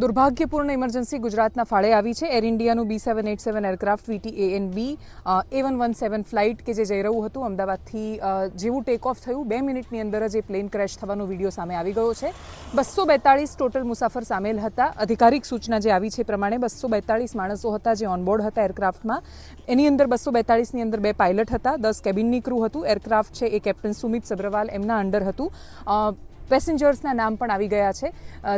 દુર્ભાગ્યપૂર્ણ emergency ગુજરાતના ફાળે આવી છે. Air ઇન્ડિયાનું B seven eight seven aircraft VT N B A one one seven flight કે જે જઈ રહ્યું હતું, અમદાવાદથી જેવું ટેક ઓફ થયું, બે મિનિટની અંદર જ એ પ્લેન ક્રેશ થવાનો વીડિયો સામે આવી ગયો છે. બસો બેતાળીસ ટોટલ મુસાફર સામેલ હતા. અધિકારિક સૂચના જે આવી છે પ્રમાણે બસો બેતાળીસ માણસો હતા જે ઓનબોર્ડ હતા એરક્રાફ્ટમાં. એની અંદર બસો બેતાળીસની અંદર બે પાયલટ હતા, દસ કેબિનની ક્રૂ હતું. એરક્રાફ્ટ છે એ કેપ્ટન સુમિત સબ્રવાલ એમના અંડર હતું. પેસેન્જર્સના નામ પણ આવી ગયા છે.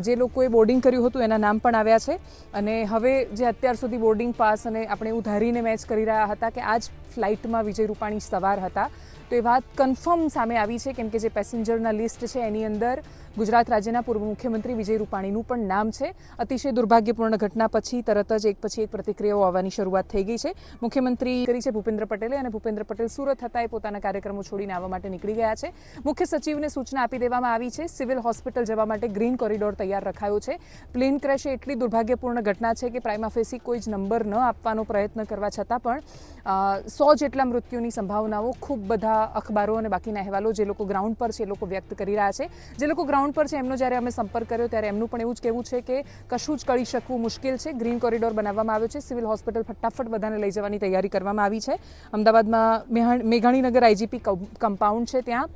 જે લોકોએ બોર્ડિંગ કર્યું હતું એના નામ પણ આવ્યા છે. અને હવે જે અત્યાર સુધી બોર્ડિંગ પાસ અને આપણે એવું ધારીને મેચ કરી રહ્યા હતા કે આ જ ફ્લાઇટમાં વિજય રૂપાણી સવાર હતા. તો એ વાત કન્ફર્મ સામે આવી છે, કેમ કે જે પેસેન્જરના લિસ્ટ છે, એની અંદર ગુજરાત રાજ્યના પૂર્વ મુખ્યમંત્રી વિજય રૂપાણીનું પણ નામ છે. અતિશય દુર્ભાગ્યપૂર્ણ ઘટના પછી તરત જ એક પછી એક પ્રતિક્રિયાઓ આવવાની શરૂઆત થઈ ગઈ છે. મુખ્યમંત્રી કરી છે ભૂપેન્દ્ર પટેલે અને ભૂપેન્દ્ર પટેલ સુરત હતા, એ પોતાના કાર્યક્રમો છોડીને આવવા માટે નીકળી ગયા છે. મુખ્ય સચિવને સૂચના આપી દેવામાં આવી છે, સિવિલ હોસ્પિટલ જવા માટે ગ્રીન કોરિડોર તૈયાર રખાયો છે. પ્લેન ક્રેશ એટલી દુર્ભાગ્યપૂર્ણ ઘટના છે કે પ્રાઇમાફેસી કોઈ જ નંબર ન આપવાનો પ્રયત્ન કરવા છતાં પણ સો જેટલા મૃત્યુની સંભાવનાઓ ખૂબ બધા અખબારો અને બાકીના અહેવાલો જે લોકો ગ્રાઉન્ડ પર છે, એ લોકો વ્યક્ત કરી રહ્યા છે. જે લોકો ગ્રાઉન્ડ પર છે, એમનો જ્યારે અમે સંપર્ક કર્યો, ત્યારે એમનું પણ એવું જ કહેવું છે કે કશું જ કરી શકવું મુશ્કેલ છે. ગ્રીન કોરિડોર બનાવવામાં આવ્યો છે. સિવિલ હોસ્પિટલ ફટાફટ બધાને લઈ જવાની તૈયારી કરવામાં આવી છે. અમદાવાદમાં મેઘાણીનગર આઈજીપી કમ્પાઉન્ડ છે ત્યાં.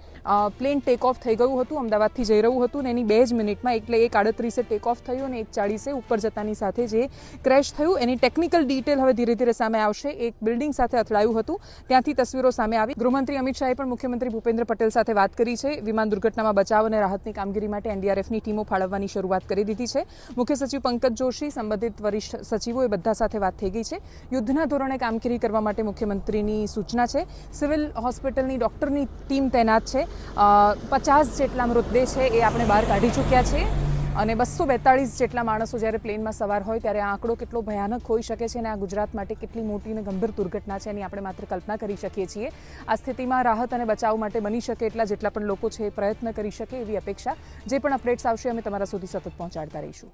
પ્લેન ટેક ઓફ થઈ ગયું હતું. અમદાવાદથી જઈ રહ્યું હતું ને એની બે જ મિનિટમાં એટલે એક આડત્રીસે ટેક ઓફ થયું અને એક ચાળીસે ઉપર જતાની સાથે જે ક્રેશ થયું, એની ટેકનિકલ ડિટેલ હવે ધીરે ધીરે સામે આવશે. એક બિલ્ડિંગ સાથે અથડાયું હતું. ત્યાંથી તસવીરો સામે આવી. ગૃહમંત્રી અમિત શાહે પણ મુખ્યમંત્રી ભૂપેન્દ્ર પટેલ સાથે વાત કરી છે. વિમાન દુર્ઘટનામાં બચાવ અને રાહતની કામગીરી માટે એનડીઆરએફની ટીમો ફાળવવાની શરૂઆત કરી દીધી છે. મુખ્ય સચિવ પંકજ જોશી, સંબંધિત વરિષ્ઠ સચિવો એ બધા સાથે વાત થઈ ગઈ છે. યુદ્ધના ધોરણે કામગીરી કરવા માટે મુખ્યમંત્રીની સૂચના છે. સિવિલ હોસ્પિટલની ડોક્ટરની ટીમ તૈનાત છે. પચાસ જેટલા મૃતદેહ છે એ આપણે બહાર કાઢી ચૂક્યા છીએ. અને બસો બેતાળીસ જેટલા માણસો જ્યારે પ્લેનમાં સવાર હોય ત્યારે આ આંકડો કેટલો ભયાનક હોઈ શકે છે અને આ ગુજરાત માટે કેટલી મોટી અને ગંભીર દુર્ઘટના છે એની આપણે માત્ર કલ્પના કરી શકીએ છીએ. આ સ્થિતિમાં રાહત અને બચાવ માટે બની શકે એટલા જેટલા પણ લોકો છે એ પ્રયત્ન કરી શકે એવી અપેક્ષા. જે પણ અપડેટ્સ આવશે અમે તમારા સુધી સતત પહોંચાડતા રહીશું.